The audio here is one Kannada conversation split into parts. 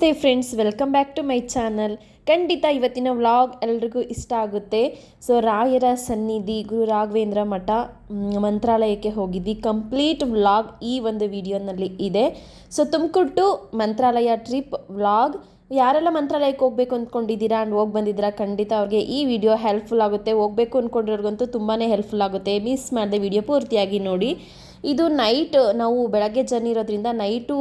ನಮಸ್ತೆ friends welcome back to my channel ಖಂಡಿತ ಇವತ್ತಿನ ವ್ಲಾಗ್ ಎಲ್ರಿಗೂ ಇಷ್ಟ ಆಗುತ್ತೆ. ಸೊ ರಾಯರ ಸನ್ನಿಧಿ ಗುರು ರಾಘವೇಂದ್ರ ಮಠ ಮಂತ್ರಾಲಯಕ್ಕೆ ಹೋಗಿದ್ದು ಕಂಪ್ಲೀಟ್ ವ್ಲಾಗ್ ಈ ಒಂದು ವಿಡಿಯೋನಲ್ಲಿ ಇದೆ. So Tumakuru to Mantralaya trip vlog ಯಾರೆಲ್ಲ ಮಂತ್ರಾಲಯಕ್ಕೆ ಹೋಗ್ಬೇಕು ಅಂದ್ಕೊಂಡಿದ್ದೀರಾ ಆ್ಯಂಡ್ ಹೋಗಿ ಬಂದಿದ್ದೀರಾ, ಖಂಡಿತ ಅವ್ರಿಗೆ ಈ ವಿಡಿಯೋ ಹೆಲ್ಪ್ಫುಲ್ ಆಗುತ್ತೆ. ಹೋಗ್ಬೇಕು ಅಂದ್ಕೊಂಡಿರೋರ್ಗಂತೂ ತುಂಬಾ ಹೆಲ್ಪ್ಫುಲ್ ಆಗುತ್ತೆ. ಮಿಸ್ ಮಾಡಿದೆ ವಿಡಿಯೋ ಪೂರ್ತಿಯಾಗಿ ನೋಡಿ. ಇದು ನೈಟ್ ನಾವು ಬೆಳಗ್ಗೆ ಜರ್ನಿ ಇರೋದ್ರಿಂದ ನೈಟು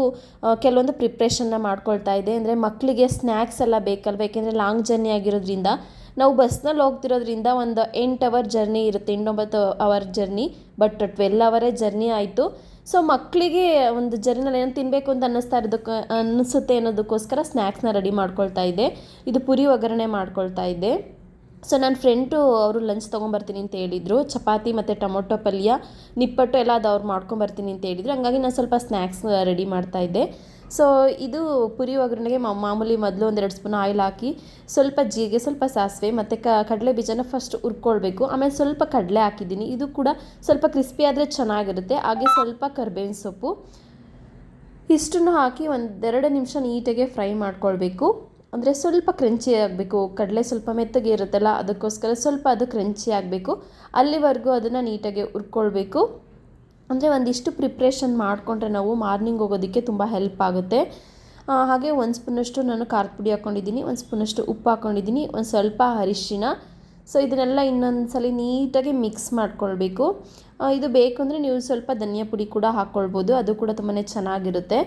ಕೆಲವೊಂದು ಪ್ರಿಪ್ರೇಷನ್ನ ಮಾಡ್ಕೊಳ್ತಾ ಇದೆ. ಅಂದರೆ ಮಕ್ಕಳಿಗೆ ಸ್ನ್ಯಾಕ್ಸ್ ಎಲ್ಲ ಬೇಕಲ್ವ? ಯಾಕೆಂದರೆ ಲಾಂಗ್ ಜರ್ನಿ ಆಗಿರೋದ್ರಿಂದ ನಾವು ಬಸ್ನಲ್ಲಿ ಹೋಗ್ತಿರೋದ್ರಿಂದ ಒಂದು ಎಂಟು ಅವರ್ ಜರ್ನಿ ಇರುತ್ತೆ. ಎಂಟೊಂಬತ್ತು ಅವರ್ ಜರ್ನಿ ಬಟ್ ಟ್ವೆಲ್ ಅವರೇ ಜರ್ನಿ ಆಯಿತು. ಸೊ ಮಕ್ಕಳಿಗೆ ಒಂದು ಜರ್ನಿನಲ್ಲಿ ಏನೋ ತಿನ್ನಬೇಕು ಅಂತ ಅನ್ನಿಸ್ತಾ ಇರೋದಕ್ಕೆ, ಅನ್ನಿಸುತ್ತೆ ಅನ್ನೋದಕ್ಕೋಸ್ಕರ ಸ್ನ್ಯಾಕ್ಸ್ನ ರೆಡಿ ಮಾಡ್ಕೊಳ್ತಾ ಇದ್ದೆ ಇದು ಪುರಿ ಒಗ್ಗರಣೆ ಮಾಡ್ಕೊಳ್ತಾ ಇದ್ದೆ ಸೊ ನನ್ನ ಫ್ರೆಂಡು ಅವರು ಲಂಚ್ ತೊಗೊಂಬರ್ತೀನಿ ಅಂತ ಹೇಳಿದರು. ಚಪಾತಿ ಮತ್ತು ಟೊಮೊಟೊ ಪಲ್ಯ, ನಿಪ್ಪಟ್ಟು ಎಲ್ಲ ಅದು ಅವ್ರು ಮಾಡ್ಕೊಂಬರ್ತೀನಿ ಅಂತ ಹೇಳಿದ್ರು. ಹಂಗಾಗಿ ನಾನು ಸ್ವಲ್ಪ ಸ್ನ್ಯಾಕ್ಸ್ ರೆಡಿ ಮಾಡ್ತಾ ಇದ್ದೆ. ಸೊ ಇದು ಪುರಿ ಒಗ್ಗರಣೆಗೆ ಮಾಮೂಲಿ ಮೊದಲು ಒಂದೆರಡು ಸ್ಪೂನ್ ಆಯಿಲ್ ಹಾಕಿ, ಸ್ವಲ್ಪ ಜೀರಿಗೆ, ಸ್ವಲ್ಪ ಸಾಸಿವೆ ಮತ್ತು ಕ, ಕಡಲೆ ಬೀಜನ ಫಸ್ಟ್ ಹುರ್ಕೊಳ್ಬೇಕು. ಆಮೇಲೆ ಸ್ವಲ್ಪ ಕಡಲೆ ಹಾಕಿದ್ದೀನಿ. ಇದು ಕೂಡ ಸ್ವಲ್ಪ ಕ್ರಿಸ್ಪಿ ಆದರೆ ಚೆನ್ನಾಗಿರುತ್ತೆ. ಹಾಗೆ ಸ್ವಲ್ಪ ಕರ್ಬೇವಿನ ಸೊಪ್ಪು, ಇಷ್ಟನ್ನು ಹಾಕಿ ಒಂದೆರಡು ನಿಮಿಷ ನೀಟಾಗೆ ಫ್ರೈ ಮಾಡ್ಕೊಳ್ಬೇಕು. ಅಂದರೆ ಸ್ವಲ್ಪ ಕ್ರಂಚಿ ಆಗಬೇಕು, ಕಡಲೆ ಸ್ವಲ್ಪ ಮೆತ್ತಗೆ ಇರುತ್ತಲ್ಲ, ಅದಕ್ಕೋಸ್ಕರ ಸ್ವಲ್ಪ ಅದು ಕ್ರಂಚಿ ಆಗಬೇಕು. ಅಲ್ಲಿವರೆಗೂ ಅದನ್ನು ನೀಟಾಗಿ ಉರ್ಕೊಳ್ಬೇಕು ಅಂದರೆ ಒಂದಿಷ್ಟು ಪ್ರಿಪ್ರೇಷನ್ ಮಾಡಿಕೊಂಡ್ರೆ ನಾವು ಮಾರ್ನಿಂಗ್ ಹೋಗೋದಕ್ಕೆ ತುಂಬ ಹೆಲ್ಪ್ ಆಗುತ್ತೆ. ಹಾಗೆ ಒಂದು ಸ್ಪೂನಷ್ಟು ನಾನು ಖಾರದ ಪುಡಿ ಹಾಕ್ಕೊಂಡಿದ್ದೀನಿ, ಒಂದು ಸ್ಪೂನಷ್ಟು ಉಪ್ಪು ಹಾಕ್ಕೊಂಡಿದ್ದೀನಿ, ಒಂದು ಸ್ವಲ್ಪ ಅರಿಶಿನ ಸೊ, ಇದನ್ನೆಲ್ಲ ಇನ್ನೊಂದು ಸಲ ನೀಟಾಗಿ ಮಿಕ್ಸ್ ಮಾಡ್ಕೊಳ್ಬೇಕು. ಇದು ಬೇಕು ಅಂದರೆ ನೀವು ಸ್ವಲ್ಪ ಧನಿಯಾ ಪುಡಿ ಕೂಡ ಹಾಕ್ಕೊಳ್ಬೋದು, ಅದು ಕೂಡ ತುಂಬಾ ಚೆನ್ನಾಗಿರುತ್ತೆ.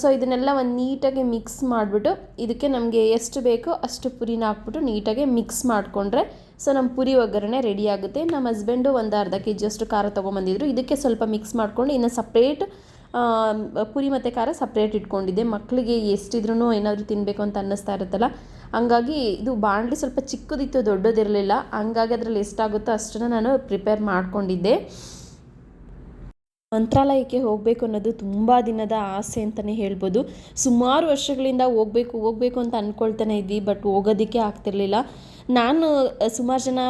ಸೊ ಇದನ್ನೆಲ್ಲ ಒಂದು ನೀಟಾಗಿ ಮಿಕ್ಸ್ ಮಾಡಿಬಿಟ್ಟು ಇದಕ್ಕೆ ನಮಗೆ ಎಷ್ಟು ಬೇಕೋ ಅಷ್ಟು ಪುರಿನ ಹಾಕ್ಬಿಟ್ಟು ನೀಟಾಗಿ ಮಿಕ್ಸ್ ಮಾಡಿಕೊಂಡ್ರೆ ಸೊ ನಮ್ಮ ಪುರಿ ಒಗ್ಗರಣೆ ರೆಡಿ ಆಗುತ್ತೆ. ನಮ್ಮ ಹಸ್ಬೆಂಡು ಒಂದು ಅರ್ಧ ಕೆ ಜಿಯಷ್ಟು ಖಾರ ತೊಗೊಂಬಂದಿದ್ರು. ಇದಕ್ಕೆ ಸ್ವಲ್ಪ ಮಿಕ್ಸ್ ಮಾಡಿಕೊಂಡು ಇನ್ನು ಸಪ್ರೇಟ್ ಪುರಿ ಮತ್ತು ಖಾರ ಸಪ್ರೇಟ್ ಇಟ್ಕೊಂಡಿದ್ದೆ. ಮಕ್ಕಳಿಗೆ ಎಷ್ಟಿದ್ರೂ ಏನಾದರೂ ತಿನ್ನಬೇಕು ಅಂತ ಅನ್ನಿಸ್ತಾ ಇರುತ್ತಲ್ಲ, ಹಂಗಾಗಿ ಇದು ಬಾಣಲಿ ಸ್ವಲ್ಪ ಚಿಕ್ಕದಿತ್ತು ದೊಡ್ಡದಿರಲಿಲ್ಲ. ಹಂಗಾಗಿ ಅದರಲ್ಲಿ ಎಷ್ಟಾಗುತ್ತೋ ಅಷ್ಟನ್ನು ನಾನು ಪ್ರಿಪೇರ್ ಮಾಡ್ಕೊಂಡಿದ್ದೆ. ಮಂತ್ರಾಲಯಕ್ಕೆ ಹೋಗಬೇಕು ಅನ್ನೋದು ತುಂಬ ದಿನದ ಆಸೆ ಅಂತಲೇ ಹೇಳ್ಬೋದು. ಸುಮಾರು ವರ್ಷಗಳಿಂದ ಹೋಗಬೇಕು ಹೋಗಬೇಕು ಅಂತ ಅಂದ್ಕೊಳ್ತಾನೆ ಇದ್ವಿ, ಬಟ್ ಹೋಗೋದಕ್ಕೆ ಆಗ್ತಿರ್ಲಿಲ್ಲ. ನಾನು ಸುಮಾರು ಜನ,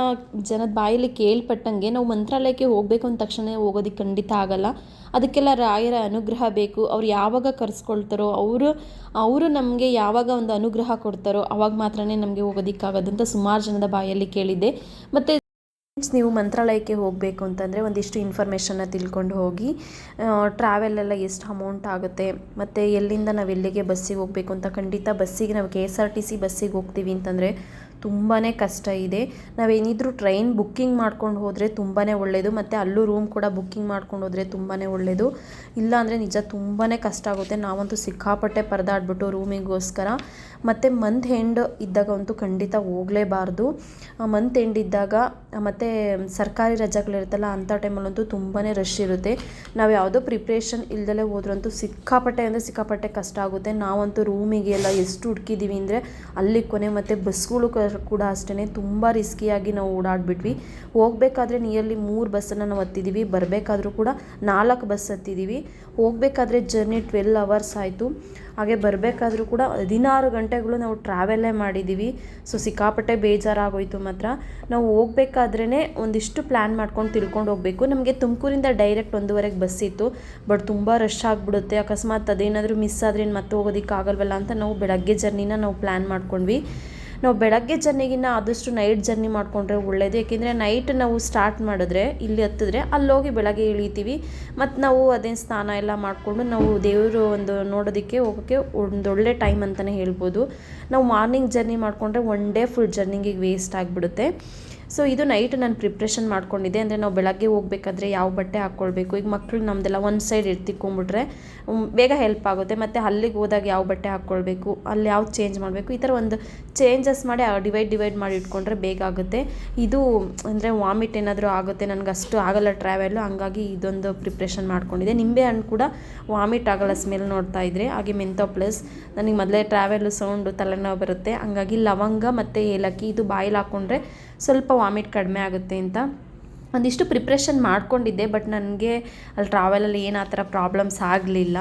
ಜನದ ಬಾಯಲ್ಲಿ ಕೇಳ್ಪಟ್ಟಂಗೆ ನಾವು ಮಂತ್ರಾಲಯಕ್ಕೆ ಹೋಗಬೇಕು ಅಂದ ತಕ್ಷಣ ಹೋಗೋದಕ್ಕೆ ಖಂಡಿತ ಆಗಲ್ಲ. ಅದಕ್ಕೆಲ್ಲ ರಾಯರ ಅನುಗ್ರಹ ಬೇಕು. ಅವ್ರು ಯಾವಾಗ ಕರೆಸ್ಕೊಳ್ತಾರೋ, ಅವರು ಅವರು ನಮಗೆ ಯಾವಾಗ ಒಂದು ಅನುಗ್ರಹ ಕೊಡ್ತಾರೋ, ಅವಾಗ ಮಾತ್ರನೇ ನಮಗೆ ಹೋಗೋದಕ್ಕಾಗದಂತ ಸುಮಾರು ಜನದ ಬಾಯಲ್ಲಿ ಕೇಳಿದ್ದೆ. ಮತ್ತು ಫ್ರೆಂಡ್ಸ್ ನೀವು ಮಂತ್ರಾಲಯಕ್ಕೆ ಹೋಗಬೇಕು ಅಂತಂದರೆ ಒಂದಿಷ್ಟು ಇನ್ಫಾರ್ಮೇಷನ್ನ ತಿಳ್ಕೊಂಡು ಹೋಗಿ ಟ್ರಾವೆಲ್ ಎಲ್ಲ ಎಷ್ಟು ಅಮೌಂಟ್ ಆಗುತ್ತೆ, ಮತ್ತು ಎಲ್ಲಿಂದ ನಾವು ಎಲ್ಲಿಗೆ ಬಸ್ಸಿಗೆ ಹೋಗಬೇಕು ಅಂತ ಖಂಡಿತ ಬಸ್ಸಿಗೆ, ನಾವು K S R T C ಬಸ್ಸಿಗೆ ಹೋಗ್ತೀವಿ ಅಂತಂದರೆ ತುಂಬಾ ಕಷ್ಟ ಇದೆ. ನಾವೇನಿದ್ರೂ ಟ್ರೈನ್ ಬುಕ್ಕಿಂಗ್ ಮಾಡ್ಕೊಂಡು ಹೋದರೆ ತುಂಬಾ ಒಳ್ಳೆಯದು ಮತ್ತು ಅಲ್ಲೂ ರೂಮ್ ಕೂಡ ಬುಕ್ಕಿಂಗ್ ಮಾಡ್ಕೊಂಡು ಹೋದರೆ ತುಂಬಾ ಒಳ್ಳೆಯದು ಇಲ್ಲಾಂದರೆ ನಿಜ ತುಂಬಾ ಕಷ್ಟ ಆಗುತ್ತೆ. ನಾವಂತೂ ಸಿಕ್ಕಾಪಟ್ಟೆ ಪರದಾಡ್ಬಿಟ್ಟು ರೂಮಿಗೋಸ್ಕರ. ಮತ್ತು ಮಂತ್ ಎಂಡ್ ಇದ್ದಾಗ ಅಂತೂ ಖಂಡಿತ ಹೋಗಲೇಬಾರ್ದು. ಮಂತ್ ಎಂಡ್ ಇದ್ದಾಗ, ಮತ್ತು ಸರ್ಕಾರಿ ರಜೆಗಳಿರುತ್ತಲ್ಲ, ಅಂಥ ಟೈಮಲ್ಲಂತೂ ತುಂಬಾ ರಶ್ ಇರುತ್ತೆ. ನಾವು ಯಾವುದೋ ಪ್ರಿಪ್ರೇಷನ್ ಇಲ್ದಲೇ ಹೋದ್ರಂತೂ ಸಿಕ್ಕಾಪಟ್ಟೆ ಅಂದರೆ ಸಿಕ್ಕಾಪಟ್ಟೆ ಕಷ್ಟ ಆಗುತ್ತೆ. ನಾವಂತೂ ರೂಮಿಗೆ ಎಲ್ಲ ಎಷ್ಟು ಹುಡುಕಿದ್ದೀವಿ ಅಂದರೆ ಅಲ್ಲಿ ಕೊನೆ ಮತ್ತು ಬಸ್ಗಳು ಕೂಡ ಅಷ್ಟೇ ತುಂಬ ರಿಸ್ಕಿಯಾಗಿ ನಾವು ಓಡಾಡ್ಬಿಟ್ವಿ. ಹೋಗಬೇಕಾದ್ರೆ ನಿಯರ್ಲಿ ಮೂರು ಬಸ್ಸನ್ನು ನಾವು ಹತ್ತಿದ್ದೀವಿ ಬರಬೇಕಾದ್ರೂ ಕೂಡ ನಾಲ್ಕು ಬಸ್ ಹತ್ತಿದ್ದೀವಿ ಹೋಗಬೇಕಾದ್ರೆ ಜರ್ನಿ ಟ್ವೆಲ್ ಅವರ್ಸ್ ಆಯಿತು. ಹಾಗೆ ಬರಬೇಕಾದ್ರೂ ಕೂಡ ಹದಿನಾರು ಗಂಟೆಗಳು ನಾವು ಟ್ರಾವೆಲ್ಲೇ ಮಾಡಿದ್ದೀವಿ ಸೊ ಸಿಕ್ಕಾಪಟ್ಟೆ ಬೇಜಾರಾಗೋಯಿತು ಮಾತ್ರ. ನಾವು ಹೋಗಬೇಕಾದ್ರೇ ಒಂದಿಷ್ಟು ಪ್ಲ್ಯಾನ್ ಮಾಡ್ಕೊಂಡು ತಿಳ್ಕೊಂಡು ಹೋಗಬೇಕು. ನಮಗೆ ತುಮಕೂರಿಂದ ಡೈರೆಕ್ಟ್ ಒಂದೂವರೆಗೆ ಬಸ್ ಇತ್ತು. ಬಟ್ ತುಂಬ ರಶ್ ಆಗಿಬಿಡುತ್ತೆ. ಅಕಸ್ಮಾತ್ ಅದೇನಾದರೂ ಮಿಸ್ ಆದರೆ ಮತ್ತೆ ಹೋಗೋದಕ್ಕಾಗಲ್ವಲ್ಲ ಅಂತ ನಾವು ಬೆಳಗ್ಗೆ ಜರ್ನಿನ ನಾವು ಪ್ಲ್ಯಾನ್ ಮಾಡ್ಕೊಂಡ್ವಿ. ನಾವು ಬೆಳಗ್ಗೆ ಜರ್ನಿಗಿನ್ನ ಆದಷ್ಟು ನೈಟ್ ಜರ್ನಿ ಮಾಡಿಕೊಂಡ್ರೆ ಒಳ್ಳೆಯದು ಏಕೆಂದರೆ ನೈಟ್ ನಾವು ಸ್ಟಾರ್ಟ್ ಮಾಡಿದ್ರೆ, ಇಲ್ಲಿ ಹತ್ತಿದ್ರೆ ಅಲ್ಲೋಗಿ ಬೆಳಗ್ಗೆ ಇಳಿತೀವಿ. ಮತ್ತು ನಾವು ಅದೇ ಸ್ನಾನ ಎಲ್ಲ ಮಾಡಿಕೊಂಡು ನಾವು ದೇವರು ಒಂದು ನೋಡೋದಕ್ಕೆ ಹೋಗೋಕ್ಕೆ ಒಂದೊಳ್ಳೆ ಟೈಮ್ ಅಂತಲೇ ಹೇಳ್ಬೋದು. ನಾವು ಮಾರ್ನಿಂಗ್ ಜರ್ನಿ ಮಾಡಿಕೊಂಡ್ರೆ ಒನ್ ಡೇ ಫುಲ್ ಜರ್ನಿಗೆ ವೇಸ್ಟ್ ಆಗಿಬಿಡುತ್ತೆ. ಸೊ ಇದು ನೈಟ್ ನಾನು ಪ್ರಿಪ್ರೇಷನ್ ಮಾಡ್ಕೊಂಡಿದ್ದೆ. ಅಂದರೆ ನಾವು ಬೆಳಗ್ಗೆ ಹೋಗ್ಬೇಕಾದ್ರೆ ಯಾವ ಬಟ್ಟೆ ಹಾಕ್ಕೊಳ್ಬೇಕು ಈಗ ಮಕ್ಕಳು ನಮ್ಮದೆಲ್ಲ ಒಂದು ಸೈಡ್ ಎತ್ತಿಕೊಂಡ್ಬಿಟ್ರೆ ಮ್, ಬೇಗ ಹೆಲ್ಪ್ ಆಗುತ್ತೆ. ಮತ್ತು ಅಲ್ಲಿಗೆ ಹೋದಾಗ ಯಾವ ಬಟ್ಟೆ ಹಾಕ್ಕೊಳ್ಬೇಕು ಅಲ್ಲಿ ಯಾವ ಚೇಂಜ್ ಮಾಡಬೇಕು? ಈ ಥರ ಒಂದು ಚೇಂಜಸ್ ಮಾಡಿ ಡಿವೈಡ್ ಡಿವೈಡ್ ಮಾಡಿ ಇಟ್ಕೊಂಡ್ರೆ ಬೇಗ ಆಗುತ್ತೆ. ಇದು ಅಂದರೆ ವಾಮಿಟ್ ಏನಾದರೂ ಆಗುತ್ತೆ ನನಗೆ ಅಷ್ಟು ಆಗಲ್ಲ ಟ್ರಾವೆಲು ಹಂಗಾಗಿ ಇದೊಂದು ಪ್ರಿಪ್ರೇಷನ್ ಮಾಡ್ಕೊಂಡಿದ್ದೆ. ನಿಂಬೆ ಹಣ್ಣು ಕೂಡ ವಾಮಿಟ್ ಆಗಲ್ಲ ಸ್ಮೆಲ್ ನೋಡ್ತಾ ಇದ್ರೆ. ಹಾಗೆ ಮೆಂತೋ ಪ್ಲಸ್ ನನಗೆ ಮೊದಲೇ ಟ್ರಾವೆಲು ಸೌಂಡು ತಲೆನೋವು ಬರುತ್ತೆ. ಹಂಗಾಗಿ ಲವಂಗ ಮತ್ತು ಏಲಕ್ಕಿ ಇದು ಬಾಯಲ್ಲಿ ಹಾಕ್ಕೊಂಡ್ರೆ ಸ್ವಲ್ಪ ವಾಮಿಟ್ ಕಡಿಮೆ ಆಗುತ್ತೆ ಅಂತ. ಒಂದಿಷ್ಟು ಪ್ರಿಪ್ರೇಷನ್ ಮಾಡ್ಕೊಂಡಿದ್ದೆ, ಬಟ್ ನನಗೆ ಅಲ್ಲಿ ಟ್ರಾವೆಲಲ್ಲಿ ಏನು ಆ ಥರ ಪ್ರಾಬ್ಲಮ್ಸ್ ಆಗಲಿಲ್ಲ.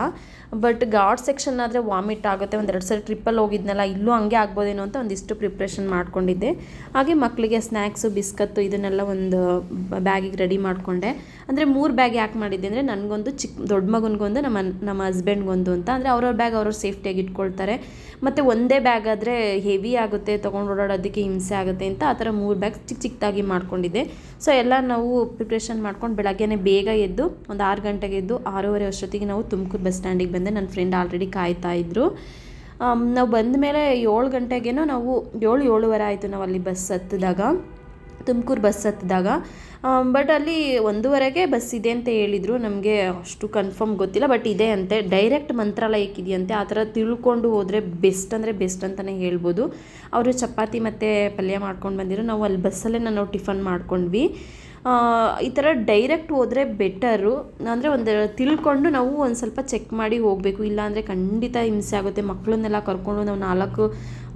ಬಟ್ ಗಾಡ್ ಸೆಕ್ಷನ್ ಆದರೆ ವಾಮಿಟ್ ಆಗುತ್ತೆ, ಒಂದೆರಡು ಸರಿ ಟ್ರಿಪ್ಪಲ್ಲಿ ಹೋಗಿದ್ನಲ್ಲ, ಇಲ್ಲೂ ಹಂಗೆ ಆಗ್ಬೋದೇನೋ ಅಂತ ಒಂದಿಷ್ಟು ಪ್ರಿಪ್ರೇಷನ್ ಮಾಡ್ಕೊಂಡಿದ್ದೆ. ಹಾಗೆ ಮಕ್ಕಳಿಗೆ ಸ್ನ್ಯಾಕ್ಸು ಬಿಸ್ಕತ್ತು ಇದನ್ನೆಲ್ಲ ಒಂದು ಬ್ಯಾಗಿಗೆ ರೆಡಿ ಮಾಡಿಕೊಂಡೆ. ಅಂದರೆ ಮೂರು ಬ್ಯಾಗ್ ಯಾಕೆ ಮಾಡಿದ್ದೆ ಅಂದರೆ ನನಗೊಂದು ಚಿಕ್ಕ ದೊಡ್ಡ ಮಗನಿಗೊಂದು, ನಮ್ಮ ನಮ್ಮ ಹಸ್ಬೆಂಡ್ಗೊಂದು ಅಂತ. ಅಂದರೆ ಅವ್ರವ್ರ ಬ್ಯಾಗ್ ಅವ್ರವ್ರ ಸೇಫ್ಟಿಯಾಗಿ ಇಟ್ಕೊಳ್ತಾರೆ. ಮತ್ತು ಒಂದೇ ಬ್ಯಾಗ್ ಆದರೆ ಹೆವಿ ಆಗುತ್ತೆ, ತೊಗೊಂಡು ಓಡಾಡೋದಕ್ಕೆ ಹಿಂಸೆ ಆಗುತ್ತೆ ಅಂತ ಆ ಥರ ಮೂರು ಬ್ಯಾಗ್ ಚಿಕ್ಕ ಚಿಕ್ಕದಾಗಿ ಮಾಡ್ಕೊಂಡಿದ್ದೆ. ಸೊ ಎಲ್ಲ ನಾವು ಪ್ರಿಪ್ರೇಷನ್ ಮಾಡ್ಕೊಂಡು ಬೆಳಗ್ಗೆ ಬೇಗ ಎದ್ದು, ಒಂದು ಆರು ಗಂಟೆಗೆ ಎದ್ದು ಆರೂವರೆ ಅಷ್ಟೊತ್ತಿಗೆ ನಾವು ತುಮಕೂರು ಬಸ್ ಸ್ಟ್ಯಾಂಡಿಗೆ ಬಂದೆ. ನನ್ನ ಫ್ರೆಂಡ್ ಆಲ್ರೆಡಿ ಕಾಯ್ತಾ ಇದ್ದರು ನಾವು ಬಂದ ಮೇಲೆ ಏಳು ಗಂಟೆಗೇನೋ ನಾವು ಏಳು, ಏಳುವರೆ ಆಯಿತು ನಾವು ಅಲ್ಲಿ ಬಸ್ ಹತ್ತಿದಾಗ ತುಮಕೂರು ಬಸ್ ಹತ್ತಿದಾಗ. ಬಟ್ ಅಲ್ಲಿ ಒಂದೂವರೆಗೆ ಬಸ್ ಇದೆ ಅಂತ ಹೇಳಿದರು. ನಮಗೆ ಅಷ್ಟು ಕನ್ಫರ್ಮ್ ಗೊತ್ತಿಲ್ಲ ಬಟ್ ಇದೆ ಅಂತೆ. ಡೈರೆಕ್ಟ್ ಮಂತ್ರಾಲಯಕ್ಕೆ ಇದೆಯಂತೆ ಆ ಥರ ತಿಳ್ಕೊಂಡು ಹೋದರೆ ಬೆಸ್ಟ್ ಅಂದರೆ ಬೆಸ್ಟ್ ಅಂತಲೇ ಹೇಳ್ಬೋದು. ಅವರು ಚಪಾತಿ ಮತ್ತು ಪಲ್ಯ ಮಾಡ್ಕೊಂಡು ಬಂದಿರೋ ನಾವು ಅಲ್ಲಿ ಬಸ್ಸಲ್ಲೇ ನಾವು ಟಿಫನ್ ಮಾಡ್ಕೊಂಡ್ವಿ. ಈ ಥರ ಡೈರೆಕ್ಟ್ ಹೋದರೆ ಬೆಟರು ಅಂದರೆ ಒಂದು ತಿಳ್ಕೊಂಡು ನಾವು ಒಂದು ಸ್ವಲ್ಪ ಚೆಕ್ ಮಾಡಿ ಹೋಗಬೇಕು. ಇಲ್ಲಾಂದರೆ ಖಂಡಿತ ಹಿಂಸೆ ಆಗುತ್ತೆ. ಮಕ್ಕಳನ್ನೆಲ್ಲ ಕರ್ಕೊಂಡು ನಾವು ನಾಲ್ಕು,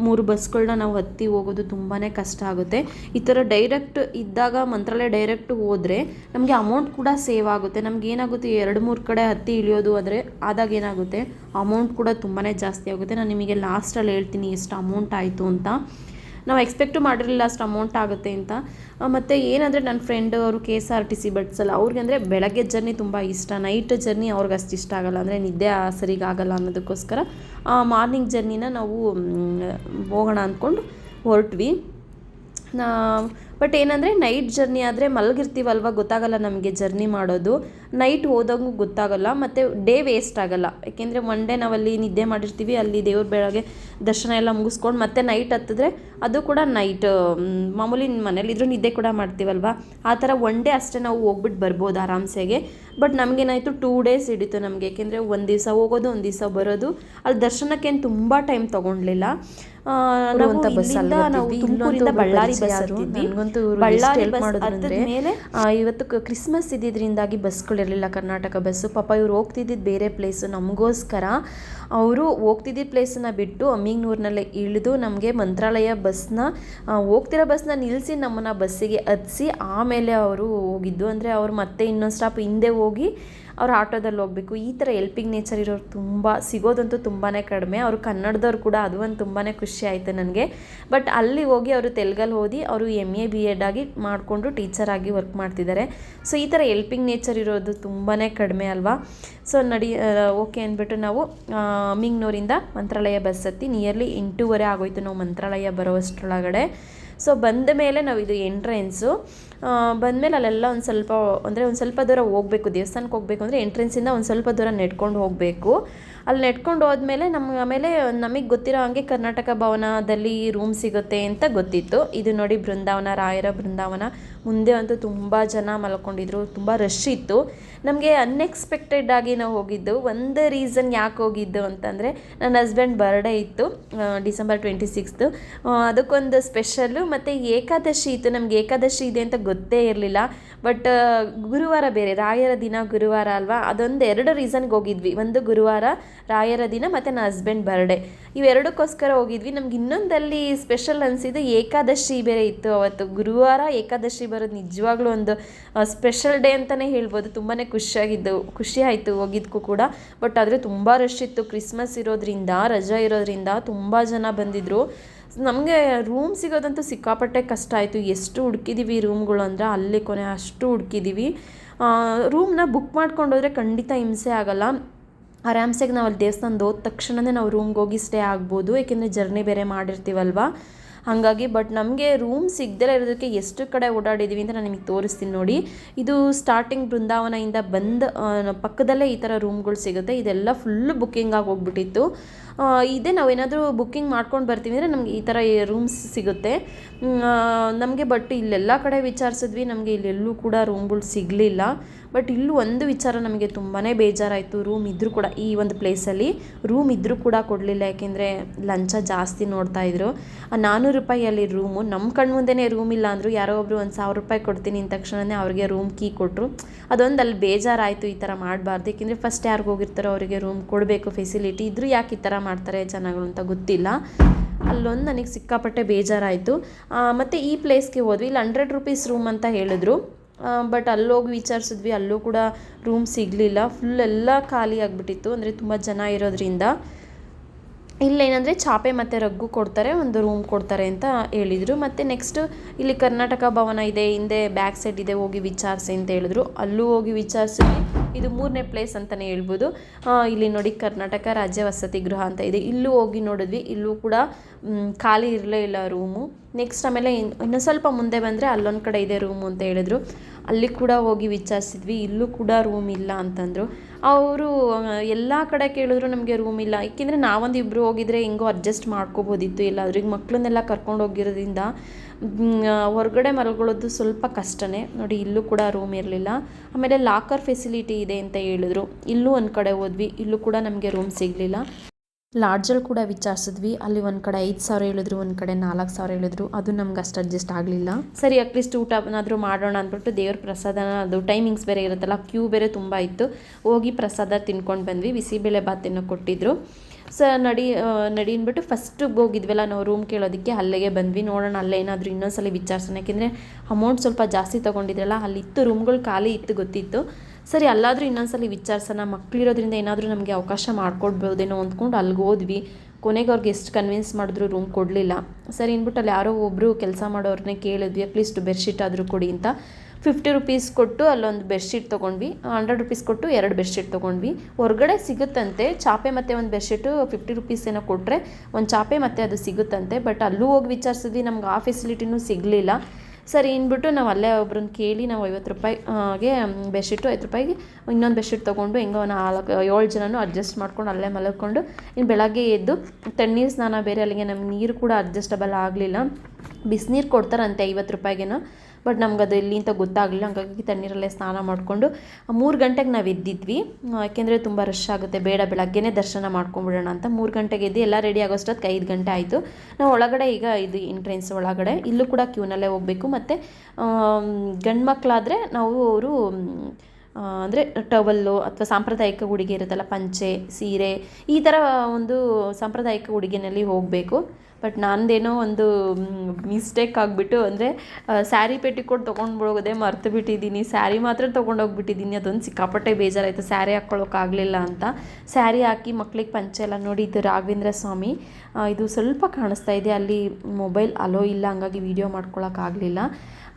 ಮೂರು ಬಸ್ಗಳನ್ನ ನಾವು ಹತ್ತಿ ಹೋಗೋದು ತುಂಬಾ ಕಷ್ಟ ಆಗುತ್ತೆ. ಈ ಥರ ಡೈರೆಕ್ಟ್ ಇದ್ದಾಗ ಮಂತ್ರಾಲಯ ಡೈರೆಕ್ಟ್ ಹೋದರೆ ನಮಗೆ ಅಮೌಂಟ್ ಕೂಡ ಸೇವ್ ಆಗುತ್ತೆ. ನಮ್ಗೆ ಏನಾಗುತ್ತೆ, ಎರಡು, ಮೂರು ಕಡೆ ಹತ್ತಿ ಇಳಿಯೋದು ಆದರೆ ಆದಾಗ ಏನಾಗುತ್ತೆ ಅಮೌಂಟ್ ಕೂಡ ತುಂಬಾ ಜಾಸ್ತಿ ಆಗುತ್ತೆ. ನಾನು ನಿಮಗೆ ಲಾಸ್ಟಲ್ಲಿ ಹೇಳ್ತೀನಿ, ಎಷ್ಟು ಅಮೌಂಟ್ ಆಯಿತು ಅಂತ. ನಾವು ಎಕ್ಸ್ಪೆಕ್ಟು ಮಾಡಿರಲಿಲ್ಲ ಅಷ್ಟು ಅಮೌಂಟ್ ಆಗುತ್ತೆ ಅಂತ. ಮತ್ತು ಏನಂದರೆ ನನ್ನ ಫ್ರೆಂಡ್ ಅವರು K S R T C ಬಟ್ಸಲ್ಲ ಅವ್ರಿಗೆ ಅಂದರೆ ಬೆಳಗ್ಗೆ ಜರ್ನಿ ತುಂಬ ಇಷ್ಟ ನೈಟ್ ಜರ್ನಿ ಅವ್ರಿಗೆ ಅಷ್ಟು ಇಷ್ಟ ಆಗಲ್ಲ. ಅಂದರೆ ನಿದ್ದೆ ಸರಿಗೆ ಆಗಲ್ಲ ಅನ್ನೋದಕ್ಕೋಸ್ಕರ ಮಾರ್ನಿಂಗ್ ಜರ್ನಿನ ನಾವು ಹೋಗೋಣ ಅಂದ್ಕೊಂಡು ಹೊರಟ್ವಿ. ನಾ ಬಟ್ ಏನಂದರೆ ನೈಟ್ ಜರ್ನಿ ಆದರೆ ಮಲಗಿರ್ತೀವಲ್ವ ಗೊತ್ತಾಗಲ್ಲ ನಮಗೆ ಜರ್ನಿ ಮಾಡೋದು. ನೈಟ್ ಹೋದಂಗೂ ಗೊತ್ತಾಗಲ್ಲ, ಮತ್ತು ಡೇ ವೇಸ್ಟ್ ಆಗಲ್ಲ. ಯಾಕೆಂದರೆ ಒನ್ ಡೇ ನಾವಲ್ಲಿ ನಿದ್ದೆ ಮಾಡಿರ್ತೀವಿ, ಅಲ್ಲಿ ದೇವ್ರ ಬೆಳಗ್ಗೆ ದರ್ಶನ ಎಲ್ಲ ಮುಗಿಸ್ಕೊಂಡು ಮತ್ತೆ ನೈಟ್ ಹತ್ತಿದ್ರೆ ಅದು ಕೂಡ ನೈಟ್ ಮಾಮೂಲಿ ಮನೇಲಿದ್ರೂ ನಿದ್ದೆ ಕೂಡ ಮಾಡ್ತೀವಲ್ವ? ಆ ಥರ ಒನ್ ಡೇ ಅಷ್ಟೇ ನಾವು ಹೋಗ್ಬಿಟ್ಟು ಬರ್ಬೋದು ಆರಾಮ್ಸೆಗೆ. ಬಟ್ ನಮಗೇನಾಯಿತು ಟೂ ಡೇಸ್ ಹಿಡಿತು ನಮಗೆ. ಏಕೆಂದರೆ ಒಂದು ದಿವಸ ಹೋಗೋದು, ಒಂದು ದಿವಸ ಬರೋದು. ಅಲ್ಲಿ ದರ್ಶನಕ್ಕೇನು ತುಂಬ ಟೈಮ್ ತೊಗೊಂಡ್ಲಿಲ್ಲ. ಅಂತ ಬಸ್ ನಾವು ತುಮಕೂರಿಂದ ಬಳ್ಳಾರಿ ಬಸ್. ಹತ್ತಿದ್ವಿ ಬಳ್ಳಾರಿ ಬಸ್ ಮೇಲೆ ಆ, ಇವತ್ತು ಕ್ರಿಸ್ಮಸ್ ಇದ್ದಿದ್ರಿಂದಾಗಿ ಬಸ್ಗಳಿರಲಿಲ್ಲ ಕರ್ನಾಟಕ ಬಸ್ಸು. ಪಾಪ ಇವ್ರು ಹೋಗ್ತಿದ್ದಿದ್ದು ಬೇರೆ ಪ್ಲೇಸ್ ನಮಗೋಸ್ಕರ ಅವರು ಹೋಗ್ತಿದ್ದ ಪ್ಲೇಸನ್ನ ಬಿಟ್ಟು ಅಮ್ಮಿಂಗ್ನೂರಿನಲ್ಲೇ ಇಳಿದು ನಮಗೆ ಮಂತ್ರಾಲಯ ಬಸ್ನ ಹೋಗ್ತಿರೋ ಬಸ್ನ ನಿಲ್ಲಿಸಿ ನಮ್ಮನ್ನು ಬಸ್ಸಿಗೆ ಹತ್ತಿಸಿ ಆಮೇಲೆ ಅವರು ಹೋಗಿದ್ದು. ಅಂದರೆ ಅವರು ಮತ್ತೆ ಇನ್ನೊಂದು ಸ್ಟಾಪ್ ಹಿಂದೆ ಹೋಗಿ ಅವ್ರು ಆಟೋದಲ್ಲಿ ಹೋಗಬೇಕು. ಈ ಥರ ಎಲ್ಪಿಂಗ್ ನೇಚರ್ ಇರೋರು ತುಂಬ, ಸಿಗೋದಂತೂ ತುಂಬಾ ಕಡಿಮೆ. ಅವರು ಕನ್ನಡದವ್ರು ಕೂಡ ಅದು ಒಂದು ತುಂಬಾ ಖುಷಿ ಆಯಿತು ನನಗೆ. ಬಟ್ ಅಲ್ಲಿ ಹೋಗಿ ಅವರು ತೆಲುಗಲ್ಲಿ ಓದಿ ಅವರು ಎಂ ಎ ಬಿ ಎಡ್ ಆಗಿ ಮಾಡಿಕೊಂಡು ಟೀಚರ್ ಆಗಿ ವರ್ಕ್ ಮಾಡ್ತಿದ್ದಾರೆ. ಸೊ ಈ ಥರ ಎಲ್ಪಿಂಗ್ ನೇಚರ್ ಇರೋದು ತುಂಬಾ ಕಡಿಮೆ ಅಲ್ವಾ? ಸೊ ನಡಿ ಓಕೆ ಅಂದ್ಬಿಟ್ಟು ನಾವು ಮಿಂಗ್ನೂರಿಂದ ಮಂತ್ರಾಲಯ ಬಸ್ ಹತ್ತಿ ನಿಯರ್ಲಿ ಎಂಟೂವರೆ ಆಗೋಯ್ತು ನಾವು ಮಂತ್ರಾಲಯ ಬರೋವಷ್ಟರೊಳಗಡೆ. ಸೊ ಬಂದ ಮೇಲೆ ನಾವು ಇದು ಎಂಟ್ರೆನ್ಸು ಬಂದಮೇಲೆ ಅಲ್ಲೆಲ್ಲ ಒಂದು ಸ್ವಲ್ಪ, ಅಂದರೆ ಒಂದು ಸ್ವಲ್ಪ ದೂರ ಹೋಗಬೇಕು, ದೇವಸ್ಥಾನಕ್ಕೆ ಹೋಗಬೇಕು ಅಂದರೆ ಎಂಟ್ರೆನ್ಸಿಂದ ಒಂದು ಸ್ವಲ್ಪ ದೂರ ನೆಡ್ಕೊಂಡು ಹೋಗಬೇಕು. ಅಲ್ಲಿ ನೆಡ್ಕೊಂಡು ಹೋದ್ಮೇಲೆ ನಮ್ಗೆ ಆಮೇಲೆ ನಮಗೆ ಗೊತ್ತಿರೋ ಹಾಗೆ ಕರ್ನಾಟಕ ಭವನದಲ್ಲಿ ರೂಮ್ ಸಿಗುತ್ತೆ ಅಂತ ಗೊತ್ತಿತ್ತು. ಇದು ನೋಡಿ ಬೃಂದಾವನ, ರಾಯರ ಬೃಂದಾವನ ಮುಂದೆ ಅಂತೂ ತುಂಬ ಜನ ಮಲ್ಕೊಂಡಿದ್ರು, ತುಂಬ ರಶ್ ಇತ್ತು. ನಮಗೆ ಅನ್ಎಕ್ಸ್ಪೆಕ್ಟೆಡ್ ಆಗಿ ನಾವು ಹೋಗಿದ್ದು. ಒಂದು ರೀಸನ್ ಯಾಕೆ ಹೋಗಿದ್ದು ಅಂತಂದರೆ, ನನ್ನ ಹಸ್ಬೆಂಡ್ ಬರ್ಡೇ ಇತ್ತು ಡಿಸೆಂಬರ್ ಟ್ವೆಂಟಿ ಸಿಕ್ಸ್ತು ಅದಕ್ಕೊಂದು ಸ್ಪೆಷಲ್ಲು ಮತ್ತು ಏಕಾದಶಿ ಇತ್ತು. ನಮ್ಗೆ ಏಕಾದಶಿ ಇದೆ ಅಂತ ಗೊತ್ತೇ ಇರಲಿಲ್ಲ. ಬಟ್ ಗುರುವಾರ ಬೇರೆ, ರಾಯರ ದಿನ ಗುರುವಾರ ಅಲ್ವಾ? ಅದೊಂದು ಎರಡು ರೀಸನ್ಗೆ ಹೋಗಿದ್ವಿ. ಒಂದು ಗುರುವಾರ, ರಾಯರ ದಿನ ಮತ್ತು ನನ್ನ ಹಸ್ಬೆಂಡ್ ಬರ್ಡೇ ಇವೆರಡಕ್ಕೋಸ್ಕರ ಹೋಗಿದ್ವಿ. ನಮ್ಗೆ ಇನ್ನೊಂದಲ್ಲಿ ಸ್ಪೆಷಲ್ ಅನಿಸಿದ್ದು ಏಕಾದಶಿ ಬೇರೆ ಇತ್ತು ಅವತ್ತು. ಗುರುವಾರ ಏಕಾದಶಿ ಬರೋದು ನಿಜವಾಗ್ಲೂ ಒಂದು ಸ್ಪೆಷಲ್ ಡೇ ಅಂತಲೇ ಹೇಳ್ಬೋದು. ತುಂಬಾ ಖುಷಿಯಾಗಿದ್ದು, ಖುಷಿ ಆಯಿತು ಹೋಗಿದ್ದಕ್ಕೂ ಕೂಡ. ಬಟ್ ಆದರೆ ತುಂಬ ರಶ್ ಇತ್ತು. ಕ್ರಿಸ್ಮಸ್ ಇರೋದ್ರಿಂದ, ರಜಾ ಇರೋದ್ರಿಂದ ತುಂಬ ಜನ ಬಂದಿದ್ದರು ನಮಗೆ ರೂಮ್ ಸಿಗೋದಂತೂ ಸಿಕ್ಕಾಪಟ್ಟೆ ಕಷ್ಟ ಆಯಿತು. ಎಷ್ಟು ಹುಡುಕಿದ್ದೀವಿ ರೂಮ್ಗಳು ಅಂದರೆ ಅಲ್ಲಿ ಕೊನೆ ಅಷ್ಟು ಹುಡುಕಿದ್ದೀವಿ ರೂಮ್ನ ಬುಕ್ ಮಾಡ್ಕೊಂಡೋದ್ರೆ ಖಂಡಿತ ಹಿಂಸೆ ಆಗಲ್ಲ. ಆರಾಮ್ಸೆಗೆ ನಾವು ಅಲ್ಲಿ ದೇವಸ್ಥಾನದ ಹೋದ ತಕ್ಷಣವೇ ನಾವು ರೂಮ್ಗೆ ಹೋಗಿ ಸ್ಟೇ ಆಗ್ಬೋದು, ಏಕೆಂದರೆ ಜರ್ನಿ ಬೇರೆ ಮಾಡಿರ್ತೀವಲ್ವ? ಹಾಗಾಗಿ ಬಟ್ ನಮಗೆ ರೂಮ್ ಸಿಗದೇ ಇರೋದಕ್ಕೆ ಎಷ್ಟು ಕಡೆ ಓಡಾಡಿದ್ದೀವಿ ಅಂತ ನಾನು ನಿಮಗೆ ತೋರಿಸ್ತೀನಿ ನೋಡಿ. ಇದು ಸ್ಟಾರ್ಟಿಂಗ್ ಬೃಂದಾವನದಿಂದ ಬಂದ ಪಕ್ಕದಲ್ಲೇ ಈ ಥರ ರೂಮ್ಗಳು ಸಿಗುತ್ತೆ. ಇದೆಲ್ಲ ಫುಲ್ ಬುಕ್ಕಿಂಗ್ ಆಗಿ ಹೋಗ್ಬಿಟ್ಟಿತ್ತು. ಇದೇ ಇದೇ ನಾವೇನಾದರೂ ಬುಕ್ಕಿಂಗ್ ಮಾಡ್ಕೊಂಡು ಬರ್ತೀವಿ ಅಂದರೆ ನಮಗೆ ಈ ಥರ ರೂಮ್ಸ್ ಸಿಗುತ್ತೆ. ನಮಗೆ ಬಟ್ ಇಲ್ಲೆಲ್ಲ ಕಡೆ ವಿಚಾರಿಸಿದ್ವಿ, ನಮಗೆ ಇಲ್ಲೆಲ್ಲೂ ಕೂಡ ರೂಮ್ಗಳು ಸಿಗಲಿಲ್ಲ. ಬಟ್ ಇಲ್ಲೂ ಒಂದು ವಿಚಾರ ನಮಗೆ ತುಂಬಾ ಬೇಜಾರಾಯಿತು. ರೂಮ್ ಇದ್ದರೂ ಕೂಡ ಈ ಒಂದು ಪ್ಲೇಸಲ್ಲಿ ರೂಮ್ ಇದ್ದರೂ ಕೂಡ ಕೊಡಲಿಲ್ಲ. ಯಾಕೆಂದರೆ ಲಂಚ ಜಾಸ್ತಿ ನೋಡ್ತಾ ಇದ್ರು. ಆ ನಾನ್ನೂರು ರೂಪಾಯಿಯಲ್ಲಿ ರೂಮು ನಮ್ಮ ಕಣ್ಮುಂದೆನೇ ರೂಮ್ ಇಲ್ಲ ಅಂದರು ಯಾರೋ ಒಬ್ಬರು ಒಂದು ಸಾವಿರ ರೂಪಾಯಿ ಕೊಡ್ತೀನಿ ಅಂದ ತಕ್ಷಣವೇ ಅವ್ರಿಗೆ ರೂಮ್ ಕೀ ಕೊಟ್ಟರು ಅದೊಂದು ಅಲ್ಲಿ ಬೇಜಾರಾಯಿತು ಈ ಥರ ಮಾಡಬಾರ್ದು. ಯಾಕೆಂದರೆ ಫಸ್ಟ್ ಯಾರಿಗೆ ಹೋಗಿರ್ತಾರೋ ಅವರಿಗೆ ರೂಮ್ ಕೊಡಬೇಕು ಫೆಸಿಲಿಟಿ ಇದ್ರೂ ಯಾಕೆ ಈ ಥರ ಮಾಡ್ತಾರೆ ಜನಗಳು ಅಂತ ಗೊತ್ತಿಲ್ಲ. ಅಲ್ಲೊಂದು ನನಗೆ ಸಿಕ್ಕಾಪಟ್ಟೆ ಬೇಜಾರಾಯಿತು. ಮತ್ತು ಈ ಪ್ಲೇಸ್ಗೆ ಹೋದ್ವಿ. ಇಲ್ಲಿ ಹಂಡ್ರೆಡ್ ರುಪೀಸ್ ರೂಮ್ ಅಂತ ಹೇಳಿದ್ರು. ಬಟ್ ಅಲ್ಲೋಗಿ ವಿಚಾರಿಸಿದ್ವಿ, ಅಲ್ಲೂ ಕೂಡ ರೂಮ್ ಸಿಗಲಿಲ್ಲ. ಫುಲ್ ಎಲ್ಲ ಖಾಲಿ ಆಗಿಬಿಟ್ಟಿತ್ತು. ಅಂದರೆ ತುಂಬ ಜನ ಇರೋದ್ರಿಂದ. ಇಲ್ಲೇನಂದರೆ ಚಾಪೆ ಮತ್ತು ರಗ್ಗು ಕೊಡ್ತಾರೆ, ಒಂದು ರೂಮ್ ಕೊಡ್ತಾರೆ ಅಂತ ಹೇಳಿದರು. ಮತ್ತು ನೆಕ್ಸ್ಟ್ ಇಲ್ಲಿ ಕರ್ನಾಟಕ ಭವನ ಇದೆ, ಹಿಂದೆ ಬ್ಯಾಕ್ ಸೈಡ್ ಇದೆ, ಹೋಗಿ ವಿಚಾರಿಸಿ ಅಂತ ಹೇಳಿದ್ರು. ಅಲ್ಲೂ ಹೋಗಿ ವಿಚಾರಿಸಿದ್ವಿ ಇದು ಮೂರನೇ ಪ್ಲೇಸ್ ಅಂತಲೇ ಹೇಳ್ಬೋದು. ಇಲ್ಲಿ ನೋಡಿ ಕರ್ನಾಟಕ ರಾಜ್ಯ ವಸತಿ ಗೃಹ ಅಂತ ಇದೆ. ಇಲ್ಲೂ ಹೋಗಿ ನೋಡಿದ್ವಿ. ಇಲ್ಲೂ ಕೂಡ ಖಾಲಿ ಇರಲೇ ಇಲ್ಲ ರೂಮು ನೆಕ್ಸ್ಟ್ ಆಮೇಲೆ ಇನ್ನೂ ಸ್ವಲ್ಪ ಮುಂದೆ ಬಂದರೆ ಅಲ್ಲೊಂದು ಕಡೆ ಇದೆ ರೂಮು ಅಂತ ಹೇಳಿದ್ರು. ಅಲ್ಲಿ ಕೂಡ ಹೋಗಿ ವಿಚಾರಿಸಿದ್ವಿ. ಇಲ್ಲೂ ಕೂಡ ರೂಮ್ ಇಲ್ಲ ಅಂತಂದರು. ಅವರು ಎಲ್ಲ ಕಡೆ ಕೇಳಿದ್ರು ನಮಗೆ ರೂಮ್ ಇಲ್ಲ. ಏಕೆಂದರೆ ನಾವೊಂದು ಇಬ್ಬರು ಹೋಗಿದ್ರೆ ಹೆಂಗೋ ಅಡ್ಜಸ್ಟ್ ಮಾಡ್ಕೋಬೋದಿತ್ತು. ಇಲ್ಲ ಈಗ ಮಕ್ಕಳನ್ನೆಲ್ಲ ಕರ್ಕೊಂಡು ಹೋಗಿರೋದ್ರಿಂದ ಹೊರಗಡೆ ಮಲ್ಕೊಳ್ಳೋದು ಸ್ವಲ್ಪ ಕಷ್ಟನೇ. ನೋಡಿ, ಇಲ್ಲೂ ಕೂಡ ರೂಮ್ ಇರಲಿಲ್ಲ. ಆಮೇಲೆ ಲಾಕರ್ ಫೆಸಿಲಿಟಿ ಇದೆ ಅಂತ ಹೇಳಿದ್ರು. ಇಲ್ಲೂ ಒಂದು ಕಡೆ ಹೋದ್ವಿ. ಇಲ್ಲೂ ಕೂಡ ನಮಗೆ ರೂಮ್ ಸಿಗಲಿಲ್ಲ. ಲಾಡ್ಜಲ್ಲಿ ಕೂಡ ವಿಚಾರಿಸಿದ್ವಿ. ಅಲ್ಲಿ ಒಂದು ಕಡೆ ಐದು ಸಾವಿರ ಹೇಳಿದ್ರು, ಒಂದು ಕಡೆ ನಾಲ್ಕು ಸಾವಿರ ಹೇಳಿದ್ರು. ಅದು ನಮ್ಗೆ ಅಷ್ಟು ಅಡ್ಜಸ್ಟ್ ಆಗಲಿಲ್ಲ. ಸರಿ ಅಟ್ಲೀಸ್ಟ್ ಊಟನಾದರೂ ಮಾಡೋಣ ಅಂದ್ಬಿಟ್ಟು ದೇವ್ರ ಪ್ರಸಾದನ ಅದು ಟೈಮಿಂಗ್ಸ್ ಬೇರೆ ಇರುತ್ತಲ್ಲ ಕ್ಯೂ ಬೇರೆ ತುಂಬ ಇತ್ತು. ಹೋಗಿ ಪ್ರಸಾದ ತಿನ್ಕೊಂಡು ಬಂದ್ವಿ. ಬಿಸಿಬೇಳೆ ಬಾತನ್ನು ಕೊಟ್ಟಿದ್ರು. ಸ, ನಡಿ ನಡಿ ಅಂದ್ಬಿಟ್ಟು ಫಸ್ಟಿಗೆ ಹೋಗಿದ್ವಲ್ಲ ನಾವು ರೂಮ್ ಕೇಳೋದಕ್ಕೆ, ಅಲ್ಲಿಗೆ ಬಂದ್ವಿ. ನೋಡೋಣ, ಅಲ್ಲೇ ಏನಾದರೂ ಇನ್ನೊಂದ್ಸಲ ವಿಚಾರಿಸೋಣ. ಯಾಕೆಂದರೆ ಅಮೌಂಟ್ ಸ್ವಲ್ಪ ಜಾಸ್ತಿ ತೊಗೊಂಡಿದ್ರಲ್ಲ ಅಲ್ಲಿ ಇತ್ತು ರೂಮ್ಗಳು ಖಾಲಿ ಇತ್ತು, ಗೊತ್ತಿತ್ತು. ಸರಿ, ಅಲ್ಲಾದರೂ ಇನ್ನೊಂದ್ಸಲ ವಿಚಾರಿಸೋಣ. ಮಕ್ಕಳಿರೋದ್ರಿಂದ ಏನಾದರೂ ನಮಗೆ ಅವಕಾಶ ಮಾಡ್ಕೊಡ್ಬೋದೇನೋ ಅಂದ್ಕೊಂಡು ಅಲ್ಲಿಗೆ ಹೋದ್ವಿ. ಕೊನೆಗೆ ಅವ್ರಿಗೆ ಎಷ್ಟು ಕನ್ವಿನ್ಸ್ ಮಾಡಿದ್ರು ರೂಮ್ ಕೊಡಲಿಲ್ಲ. ಸರಿ ಅಂದ್ಬಿಟ್ಟು ಅಲ್ಲಿ ಯಾರೋ ಒಬ್ಬರು ಕೆಲಸ ಮಾಡೋರನ್ನೇ ಕೇಳಿದ್ವಿ ಅಟ್ಲೀಸ್ಟ್ ಬೆಡ್ಶೀಟ್ ಆದರೂ ಕೊಡಿ ಅಂತ. ಫಿಫ್ಟಿ ರುಪೀಸ್ ಕೊಟ್ಟು ಅಲ್ಲೊಂದು ಬೆಡ್ಶೀಟ್ ತೊಗೊಂಡ್ವಿ. ಹಂಡ್ರೆಡ್ ರುಪೀಸ್ ಕೊಟ್ಟು ಎರಡು ಬೆಡ್ಶೀಟ್ ತೊಗೊಂಡ್ವಿ. ಹೊರಗಡೆ ಸಿಗುತ್ತಂತೆ. ಚಾಪೆ ಮತ್ತು ಒಂದು ಬೆಡ್ಶೀಟು ಫಿಫ್ಟಿ ರುಪೀಸ್ ಏನೋ ಕೊಟ್ಟರೆ ಒಂದು ಚಾಪೆ ಮತ್ತು ಅದು ಸಿಗುತ್ತಂತೆ. ಬಟ್ ಅಲ್ಲೂ ಹೋಗಿ ವಿಚಾರಿಸಿದ್ವಿ. ನಮ್ಗೆ ಆ ಫೆಸಿಲಿಟಿನೂ ಸಿಗಲಿಲ್ಲ. ಸರಿ ಅಂದ್ಬಿಟ್ಟು ನಾವು ಅಲ್ಲೇ ಒಬ್ರನ್ನ ಕೇಳಿ ನಾವು ಐವತ್ತು ರೂಪಾಯಿಗೆ ಬೆಡ್ಶೀಟು ಐದು ರೂಪಾಯಿಗೆ ಇನ್ನೊಂದು ಬೆಡ್ಶೀಟ್ ತೊಗೊಂಡು ಹೆಂಗೋ ನಾಲ್ಕು ಏಳು ಜನನೂ ಅಡ್ಜಸ್ಟ್ ಮಾಡ್ಕೊಂಡು ಅಲ್ಲೇ ಮಲಗ್ಕೊಂಡು ಇನ್ನು ಬೆಳಗ್ಗೆ ಎದ್ದು ತಣ್ಣೀರು ಸ್ನಾನ ಬೇರೆ ಅಲ್ಲಿಗೆ ನಮ್ಗೆ ನೀರು ಕೂಡ ಅಡ್ಜಸ್ಟಬಲ್ ಆಗಲಿಲ್ಲ. ಬಿಸಿನೀರು ಕೊಡ್ತಾರಂತೆ ಐವತ್ತು ರೂಪಾಯಿಗೇನೋ. ಬಟ್ ನಮ್ಗೆ ಅದು ಎಲ್ಲಿ ಅಂತ ಗೊತ್ತಾಗಲಿಲ್ಲ. ಹಂಗಾಗಿ ತಣ್ಣೀರಲ್ಲೇ ಸ್ನಾನ ಮಾಡಿಕೊಂಡು ಮೂರು ಗಂಟೆಗೆ ನಾವು ಎದ್ದಿದ್ವಿ. ಯಾಕೆಂದರೆ ತುಂಬ ರಶ್ ಆಗುತ್ತೆ. ಬೇಡ ಬೆಳಗ್ಗೆನೇ ದರ್ಶನ ಮಾಡ್ಕೊಂಬಿಡೋಣ ಅಂತ ಮೂರು ಗಂಟೆಗೆ ಎದ್ದು ಎಲ್ಲ ರೆಡಿ ಆಗೋಷ್ಟೊತ್ತಿಗೆ ಐದು ಗಂಟೆ ಆಯಿತು. ನಾವು ಒಳಗಡೆ ಈಗ ಇದು ಎಂಟ್ರೆನ್ಸ್ ಒಳಗಡೆ, ಇಲ್ಲೂ ಕೂಡ ಕ್ಯೂನಲ್ಲೇ ಹೋಗಬೇಕು. ಮತ್ತು ಗಂಡು ಮಕ್ಕಳಾದರೆ ನಾವು ಅವರು ಅಂದರೆ ಟವಲ್ಲು ಅಥವಾ ಸಾಂಪ್ರದಾಯಿಕ ಉಡುಗೆ ಇರುತ್ತಲ್ಲ, ಪಂಚೆ, ಸೀರೆ ಈ ಥರ ಒಂದು ಸಾಂಪ್ರದಾಯಿಕ ಉಡುಗೆನಲ್ಲಿ ಹೋಗಬೇಕು. ಬಟ್ ನಂದೇನೋ ಒಂದು ಮಿಸ್ಟೇಕ್ ಆಗಿಬಿಟ್ಟು ಅಂದರೆ ಸ್ಯಾರಿ ಪೆಟ್ಟಿಕೋಟ್ ತೊಗೊಂಡು ಹೋಗೋದೇ ಮರ್ತು ಬಿಟ್ಟಿದ್ದೀನಿ ಸ್ಯಾರಿ ಮಾತ್ರ ತೊಗೊಂಡೋಗ್ಬಿಟ್ಟಿದ್ದೀನಿ ಅದೊಂದು ಸಿಕ್ಕಾಪಟ್ಟೆ ಬೇಜಾರಾಯಿತು. ಸ್ಯಾರಿ ಹಾಕ್ಕೊಳ್ಳೋಕ್ಕಾಗಲಿಲ್ಲ ಅಂತ. ಸ್ಯಾರಿ ಹಾಕಿ ಮಕ್ಳಿಗೆ ಪಂಚೆ ಎಲ್ಲ ನೋಡಿ, ಇದು ರಾಘವೇಂದ್ರ ಸ್ವಾಮಿ. ಇದು ಸ್ವಲ್ಪ ಕಾಣಿಸ್ತಾ ಇದೆ. ಅಲ್ಲಿ ಮೊಬೈಲ್ ಅಲೋ ಇಲ್ಲ, ಹಂಗಾಗಿ ವೀಡಿಯೋ ಮಾಡ್ಕೊಳಕ್ಕಾಗಲಿಲ್ಲ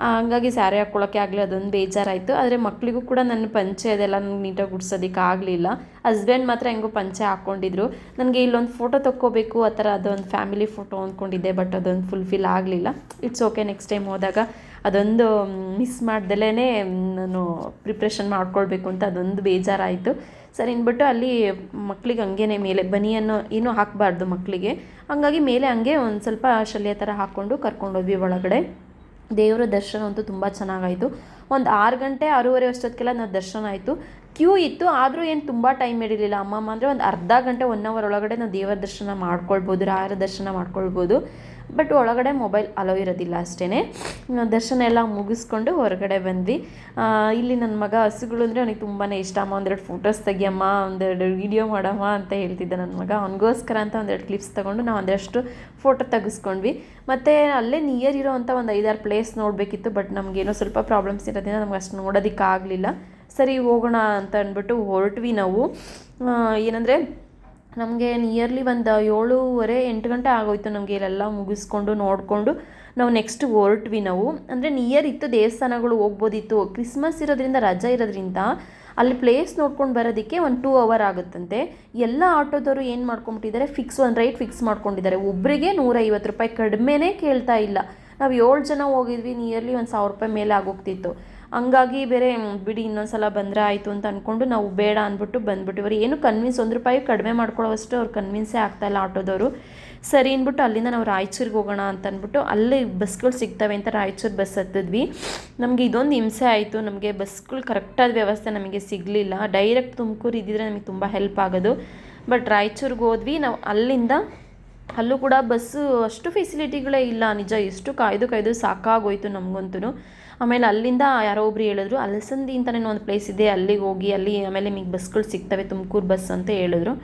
ಹಂಗಾಗಿ ಸ್ಯಾರಿ ಹಾಕ್ಕೊಳ್ಳೋಕ್ಕೆ ಆಗಲಿ ಅದೊಂದು ಬೇಜಾರಾಯಿತು. ಆದರೆ ಮಕ್ಕಳಿಗೂ ಕೂಡ ನನ್ನ ಪಂಚೆ ಅದೆಲ್ಲ ನನಗೆ ನೀಟಾಗಿ ಗುಡ್ಸೋದಕ್ಕೆ ಆಗಲಿಲ್ಲ. ಹಸ್ಬೆಂಡ್ ಮಾತ್ರ ಹೆಂಗೋ ಪಂಚೆ ಹಾಕ್ಕೊಂಡಿದ್ರು ನನಗೆ ಇಲ್ಲೊಂದು ಫೋಟೋ ತೊಕ್ಕೋಬೇಕು, ಆ ಥರ ಅದೊಂದು ಫ್ಯಾಮಿಲಿ ಫೋಟೋ ಅಂದ್ಕೊಂಡಿದ್ದೆ ಬಟ್ ಅದೊಂದು ಫುಲ್ಫಿಲ್ ಆಗಲಿಲ್ಲ. ಇಟ್ಸ್ ಓಕೆ ನೆಕ್ಸ್ಟ್ ಟೈಮ್ ಹೋದಾಗ ಅದೊಂದು ಮಿಸ್ ಮಾಡ್ದಲೇ ನಾನು ಪ್ರಿಪ್ರೇಷನ್ ಮಾಡ್ಕೊಳ್ಬೇಕು ಅಂತ ಅದೊಂದು ಬೇಜಾರಾಯಿತು. ಸರಿ, ಅಂದ್ಬಿಟ್ಟು ಅಲ್ಲಿ ಮಕ್ಕಳಿಗೆ ಹಂಗೇನೆ ಮೇಲೆ ಬನಿಯನ್ನು ಏನೂ ಹಾಕಬಾರ್ದು ಮಕ್ಕಳಿಗೆ ಹಂಗಾಗಿ ಮೇಲೆ ಹಂಗೆ ಒಂದು ಸ್ವಲ್ಪ ಶಲ್ಯ ಥರ ಹಾಕ್ಕೊಂಡು ಕರ್ಕೊಂಡೋದ್ವಿ ಒಳಗಡೆ. ದೇವರ ದರ್ಶನ ಅಂತೂ ತುಂಬ ಚೆನ್ನಾಗಾಯಿತು. ಒಂದು ಆರು ಗಂಟೆ, ಆರೂವರೆ ಅಷ್ಟೊತ್ತಿಗೆಲ್ಲ ನಾವು ದರ್ಶನ ಆಯಿತು. ಕ್ಯೂ ಇತ್ತು, ಆದರೂ ಏನು ತುಂಬ ಟೈಮ್ ಹಿಡಿಲಿಲ್ಲ. ಅಮ್ಮಮ್ಮ ಅಂದರೆ ಒಂದು ಅರ್ಧ ಗಂಟೆ ಒನ್ ಅವರ್ ಒಳಗಡೆ ನಾವು ದೇವರ ದರ್ಶನ ಮಾಡ್ಕೊಳ್ಬೋದು, ರಾಯರ ದರ್ಶನ ಮಾಡ್ಕೊಳ್ಬೋದು. ಬಟ್ ಒಳಗಡೆ ಮೊಬೈಲ್ ಅಲೋ ಇರೋದಿಲ್ಲ ಅಷ್ಟೇ ದರ್ಶನ ಎಲ್ಲ ಮುಗಿಸ್ಕೊಂಡು ಹೊರಗಡೆ ಬಂದ್ವಿ. ಇಲ್ಲಿ ನನ್ನ ಮಗ ಹಸುಗಳು ಅಂದರೆ ಅವನಿಗೆ ತುಂಬಾ ಇಷ್ಟ. ಅಮ್ಮ ಒಂದೆರಡು ಫೋಟೋಸ್ ತೆಗಿಯಮ್ಮ, ಒಂದೆರಡು ವೀಡಿಯೋ ಮಾಡಮ್ಮ ಅಂತ ಹೇಳ್ತಿದ್ದ ನನ್ನ ಮಗ. ಅವನಿಗೋಸ್ಕರ ಅಂತ ಒಂದೆರಡು ಕ್ಲಿಪ್ಸ್ ತೊಗೊಂಡು ನಾವು ಒಂದಷ್ಟು ಫೋಟೋ ತೆಗೆಸ್ಕೊಂಡ್ವಿ. ಮತ್ತು ಅಲ್ಲೇ ನಿಯರ್ ಇರೋವಂಥ ಒಂದು ಐದಾರು ಪ್ಲೇಸ್ ನೋಡಬೇಕಿತ್ತು ಬಟ್ ನಮಗೇನೋ ಸ್ವಲ್ಪ ಪ್ರಾಬ್ಲಮ್ಸ್ ಇರೋದ್ರಿಂದ ನಮ್ಗೆ ಅಷ್ಟು ನೋಡೋದಕ್ಕಾಗಲಿಲ್ಲ. ಸರಿ ಹೋಗೋಣ ಅಂತ ಅಂದ್ಬಿಟ್ಟು ಹೊರಟ್ವಿ ನಾವು. ಏನಂದರೆ ನಮಗೆ ನಿಯರ್ಲಿ ಒಂದು ಏಳೂವರೆ, ಎಂಟು ಗಂಟೆ ಆಗೋಯ್ತು ನಮಗೆ ಇಲ್ಲೆಲ್ಲ ಮುಗಿಸ್ಕೊಂಡು, ನೋಡಿಕೊಂಡು. ನಾವು ನೆಕ್ಸ್ಟ್ ಹೊರಟ್ವಿ ನಾವು. ಅಂದರೆ ನಿಯರ್ ಇತ್ತು ದೇವಸ್ಥಾನಗಳು ಹೋಗ್ಬೋದಿತ್ತು. ಕ್ರಿಸ್ಮಸ್ ಇರೋದ್ರಿಂದ, ರಜಾ ಇರೋದ್ರಿಂದ ಅಲ್ಲಿ ಪ್ಲೇಸ್ ನೋಡ್ಕೊಂಡು ಬರೋದಕ್ಕೆ ಒಂದು ಟೂ ಅವರ್ ಆಗುತ್ತಂತೆ. ಎಲ್ಲ ಆಟೋದವರು ಏನು ಮಾಡ್ಕೊಂಬಿಟ್ಟಿದ್ದಾರೆ ಫಿಕ್ಸ್ ಒಂದು ರೈಟ್ ಫಿಕ್ಸ್ ಮಾಡ್ಕೊಂಡಿದ್ದಾರೆ. ಒಬ್ಬರಿಗೆ ನೂರೈವತ್ತು ರೂಪಾಯಿ ಕಡಿಮೆನೇ ಕೇಳ್ತಾ ಇಲ್ಲ. ನಾವು ಏಳು ಜನ ಹೋಗಿದ್ವಿ ನಿಯರ್ಲಿ ಒಂದು ಸಾವಿರ ರೂಪಾಯಿ ಮೇಲೆ ಆಗೋಗ್ತಿತ್ತು. ಹಂಗಾಗಿ ಬೇರೆ ಬಿಡಿ ಇನ್ನೊಂದು ಸಲ ಬಂದರೆ ಆಯಿತು ಅಂತ ಅಂದ್ಕೊಂಡು ನಾವು ಬೇಡ ಅಂದ್ಬಿಟ್ಟು ಬಂದ್ಬಿಟ್ಟು ಏನು ಕನ್ವಿನ್ಸ್ ಒಂದು ರೂಪಾಯಿ ಕಡಿಮೆ ಮಾಡ್ಕೊಳ್ಳೋವಷ್ಟು ಅವ್ರು ಕನ್ವಿನ್ಸೇ ಆಗ್ತಾಯಿಲ್ಲ ಆಟೋದವರು. ಸರಿ ಅಂದ್ಬಿಟ್ಟು ಅಲ್ಲಿಂದ ನಾವು ರಾಯಚೂರಿಗೆ ಹೋಗೋಣ ಅಂತ ಅಂದ್ಬಿಟ್ಟು ಅಲ್ಲಿ ಬಸ್ಗಳು ಸಿಗ್ತವೆ ಅಂತ ರಾಯಚೂರು ಬಸ್ ಹತ್ತಿದ್ವಿ. ನಮಗೆ ಇದೊಂದು ಹಿಂಸೆ ಆಯಿತು. ನಮಗೆ ಬಸ್ಗಳು ಕರೆಕ್ಟಾದ ವ್ಯವಸ್ಥೆ ನಮಗೆ ಸಿಗಲಿಲ್ಲ. ಡೈರೆಕ್ಟ್ ತುಮಕೂರು ಇದ್ದಿದ್ರೆ ನಮಗೆ ತುಂಬ ಹೆಲ್ಪ್ ಆಗೋದು. ಬಟ್ ರಾಯಚೂರಿಗೆ ಹೋದ್ವಿ. ನಾವು ಅಲ್ಲಿಂದ, ಅಲ್ಲೂ ಕೂಡ ಬಸ್ಸು ಅಷ್ಟು ಫೆಸಿಲಿಟಿಗಳೇ ಇಲ್ಲ. ನಿಜ, ಎಷ್ಟು ಕಾಯ್ದು ಕಾಯ್ದು ಸಾಕಾಗೋಯ್ತು ನಮಗಂತೂ ಆಮೇಲೆ ಅಲ್ಲಿಂದ ಯಾರೋ ಒಬ್ರು ಹೇಳಿದ್ರು, ಅಲಸಂದಿ ಅಂತಲೇ ಒಂದು ಪ್ಲೇಸ್ ಇದೆ, ಅಲ್ಲಿಗೆ ಹೋಗಿ, ಅಲ್ಲಿ ಆಮೇಲೆ ನಿಮಗೆ ಬಸ್ಗಳು ಸಿಗ್ತವೆ, ತುಮಕೂರು ಬಸ್ ಅಂತ ಹೇಳಿದ್ರು.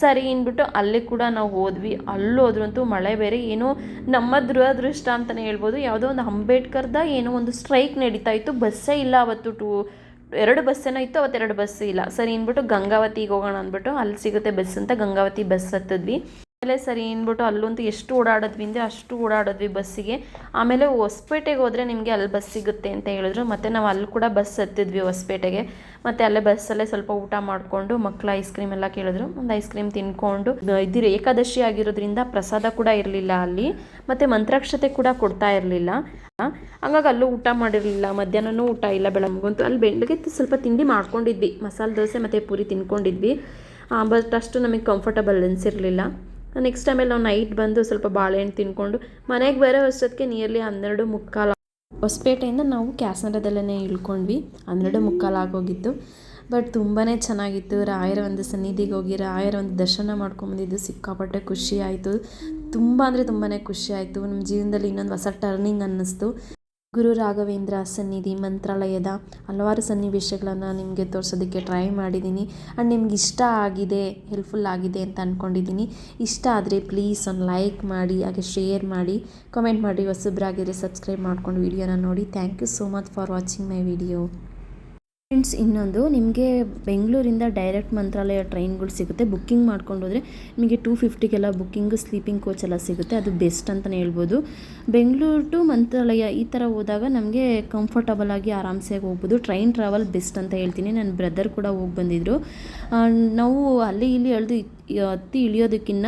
ಸರಿ ಅಂದ್ಬಿಟ್ಟು ಅಲ್ಲಿ ಕೂಡ ನಾವು ಹೋದ್ವಿ. ಅಲ್ಲೋದ್ರಂತೂ ಮಳೆ ಬೇರೆ, ಏನೋ ನಮ್ಮ ದುರದೃಷ್ಟ ಅಂತಲೇ ಹೇಳ್ಬೋದು. ಯಾವುದೋ ಒಂದು ಅಂಬೇಡ್ಕರ್ದ ಏನೋ ಒಂದು ಸ್ಟ್ರೈಕ್ ನಡೀತಾ ಇತ್ತು. ಬಸ್ಸೇ ಇಲ್ಲ ಅವತ್ತು ಟೂ, ಎರಡು ಬಸ್ ಏನೋ ಇತ್ತು ಅವತ್ತೆರಡು ಬಸ್ ಇಲ್ಲ. ಸರಿ ಅಂದ್ಬಿಟ್ಟು ಗಂಗಾವತಿಗೆ ಹೋಗೋಣ ಅಂದ್ಬಿಟ್ಟು ಅಲ್ಲಿ ಸಿಗುತ್ತೆ ಬಸ್ ಅಂತ ಗಂಗಾವತಿ ಬಸ್ ಹತ್ತಿದ್ವಿ. ಆಮೇಲೆ ಸರಿ ಅಂದ್ಬಿಟ್ಟು ಅಲ್ಲಂತೂ ಎಷ್ಟು ಓಡಾಡಿದ್ವಿ ಅಂದರೆ ಅಷ್ಟು ಓಡಾಡಿದ್ವಿ ಬಸ್ಸಿಗೆ. ಆಮೇಲೆ ಹೊಸಪೇಟೆಗೆ ಹೋದರೆ ನಿಮಗೆ ಅಲ್ಲಿ ಬಸ್ ಸಿಗುತ್ತೆ ಅಂತ ಹೇಳಿದ್ರು. ಮತ್ತು ನಾವು ಅಲ್ಲಿ ಕೂಡ ಬಸ್ ಹತ್ತಿದ್ವಿ ಹೊಸಪೇಟೆಗೆ. ಮತ್ತು ಅಲ್ಲೇ ಬಸ್ಸಲ್ಲೇ ಸ್ವಲ್ಪ ಊಟ ಮಾಡಿಕೊಂಡು ಮಕ್ಕಳು ಐಸ್ ಕ್ರೀಮ್ ಎಲ್ಲ ಕೇಳಿದ್ರು. ಒಂದು ಐಸ್ ಕ್ರೀಮ್ ತಿನ್ಕೊಂಡು ಇದಿರು ಏಕಾದಶಿ ಆಗಿರೋದ್ರಿಂದ ಪ್ರಸಾದ ಕೂಡ ಇರಲಿಲ್ಲ ಅಲ್ಲಿ. ಮತ್ತು ಮಂತ್ರಾಕ್ಷತೆ ಕೂಡ ಕೊಡ್ತಾ ಇರಲಿಲ್ಲ. ಹಂಗಾಗಿ ಅಲ್ಲೂ ಊಟ ಮಾಡಿರಲಿಲ್ಲ. ಮಧ್ಯಾಹ್ನನೂ ಊಟ ಇಲ್ಲ ಬೆಳಗ್ಗಂತೂ ಅಲ್ಲಿ ಬೆಳಗ್ಗೆ ಸ್ವಲ್ಪ ತಿಂಡಿ ಮಾಡ್ಕೊಂಡಿದ್ವಿ. ಮಸಾಲೆ ದೋಸೆ ಮತ್ತು ಪೂರಿ ತಿನ್ಕೊಂಡಿದ್ವಿ. ಬಟ್ ಅಷ್ಟು ನಮಗೆ ಕಂಫರ್ಟಬಲ್ ಅನಿಸಿರಲಿಲ್ಲ. ನೆಕ್ಸ್ಟ್ ಆಮೇಲೆ ನಾವು ನೈಟ್ ಬಂದು ಸ್ವಲ್ಪ ಬಾಳೆಹಣ್ಣು ತಿನ್ಕೊಂಡು, ಮನೆಗೆ ಬೇರೆ ಅಷ್ಟೊತ್ತಿಗೆ ನಿಯರ್ಲಿ ಹನ್ನೆರಡು ಮುಕ್ಕಾಲು ಹೊಸಪೇಟೆಯಿಂದ ನಾವು ಕ್ಯಾಸನರದಲ್ಲೇ ಇಳ್ಕೊಂಡ್ವಿ. ಹನ್ನೆರಡು ಮುಕ್ಕಾಲು ಆಗೋಗಿತ್ತು. ಬಟ್ ತುಂಬಾ ಚೆನ್ನಾಗಿತ್ತು. ರಾಯರ ಒಂದು ಸನ್ನಿಧಿಗೆ ಹೋಗಿ ರಾಯರ ಒಂದು ದರ್ಶನ ಮಾಡ್ಕೊಂಬಂದಿದ್ದು ಸಿಕ್ಕಾಪಟ್ಟೆ ಖುಷಿ ಆಯಿತು. ತುಂಬ ಅಂದರೆ ತುಂಬಾ ಖುಷಿ ಆಯಿತು. ನಮ್ಮ ಜೀವನದಲ್ಲಿ ಇನ್ನೊಂದು ಹೊಸ ಟರ್ನಿಂಗ್ ಅನ್ನಿಸ್ತು. ಗುರು ರಾಘವೇಂದ್ರ ಸನ್ನಿಧಿ ಮಂತ್ರಾಲಯದ ಹಲವಾರು ಸನ್ನಿವೇಶಗಳನ್ನು ನಿಮಗೆ ತೋರಿಸೋದಕ್ಕೆ ಟ್ರೈ ಮಾಡಿದ್ದೀನಿ. ಆ್ಯಂಡ್ ನಿಮ್ಗೆ ಇಷ್ಟ ಆಗಿದೆ ಹೆಲ್ಪ್ಫುಲ್ ಆಗಿದೆ ಅಂತ ಅಂದ್ಕೊಂಡಿದ್ದೀನಿ ಇಷ್ಟ ಆದರೆ ಪ್ಲೀಸ್ ಒಂದು ಲೈಕ್ ಮಾಡಿ, ಹಾಗೆ ಶೇರ್ ಮಾಡಿ. ಕಮೆಂಟ್ ಮಾಡಿ, ಹೊಸಬ್ರಾಗಿದ್ರೆ ಸಬ್ಸ್ಕ್ರೈಬ್ ಮಾಡ್ಕೊಂಡು ವೀಡಿಯೋನ ನೋಡಿ. Thank you so much for watching my video friends ಇನ್ನೊಂದು, ನಿಮಗೆ ಬೆಂಗಳೂರಿಂದ ಡೈರೆಕ್ಟ್ ಮಂತ್ರಾಲಯ ಟ್ರೈನ್ಗಳು ಸಿಗುತ್ತೆ. ಬುಕ್ಕಿಂಗ್ ಮಾಡ್ಕೊಂಡು ಹೋದರೆ ನಿಮಗೆ ಟೂ ಫಿಫ್ಟಿಗೆಲ್ಲ ಬುಕ್ಕಿಂಗು ಸ್ಲೀಪಿಂಗ್ ಕೋಚ್ ಎಲ್ಲ ಸಿಗುತ್ತೆ. ಅದು ಬೆಸ್ಟ್ ಅಂತಲೇ ಹೇಳ್ಬೋದು. ಬೆಂಗಳೂರು ಟು ಮಂತ್ರಾಲಯ ಈ ಥರ ಹೋದಾಗ ನಮಗೆ ಕಂಫರ್ಟಬಲ್ ಆಗಿ ಆರಾಮ್ಸೆ ಹೋಗ್ಬೋದು. ಟ್ರೈನ್ ಟ್ರಾವೆಲ್ ಬೆಸ್ಟ್ ಅಂತ ಹೇಳ್ತೀನಿ. ನನ್ನ ಬ್ರದರ್ ಕೂಡ ಹೋಗಿ ಬಂದಿದ್ದರು ನಾವು ಅಲ್ಲಿ ಇಲ್ಲಿ ಎಳೆದು ಹತ್ತಿ ಇಳಿಯೋದಕ್ಕಿಂತ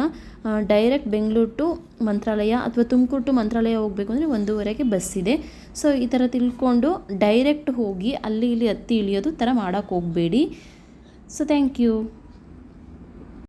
ಡೈರೆಕ್ಟ್ ಬೆಂಗಳೂರು ಟು ಮಂತ್ರಾಲಯ ಅಥವಾ ತುಮಕೂರು ಟು ಮಂತ್ರಾಲಯ ಹೋಗಬೇಕು ಅಂದರೆ ಒಂದೂವರೆಗೆ ಬಸ್ ಇದೆ. ಸೊ, ಈ ಥರ ತಿಳ್ಕೊಂಡು ಡೈರೆಕ್ಟ್ ಹೋಗಿ ಅಲ್ಲಿ ಇಲ್ಲಿ ಹತ್ತಿ ಇಳಿಯೋದು ಥರ ಮಾಡೋಕ್ಕೆ ಹೋಗಬೇಡಿ. So thank you